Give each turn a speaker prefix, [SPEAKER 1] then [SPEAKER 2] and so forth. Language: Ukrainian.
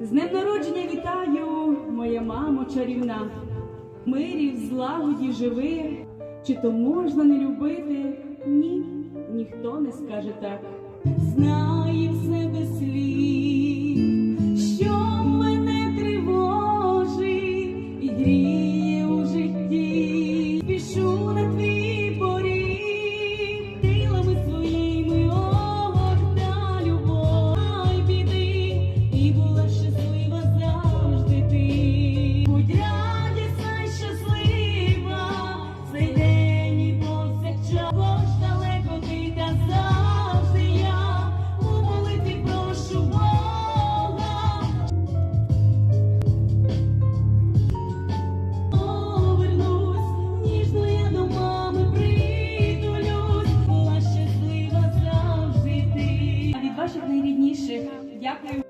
[SPEAKER 1] З днем народження вітаю, моя мамо чарівна. В Мирі, в злагоді живи. Чи то можна не любити? Ні, ніхто не скаже так. Знає все без слів, що мене тривожить і гріє у житті. Пішу на твій найрідніших дякую.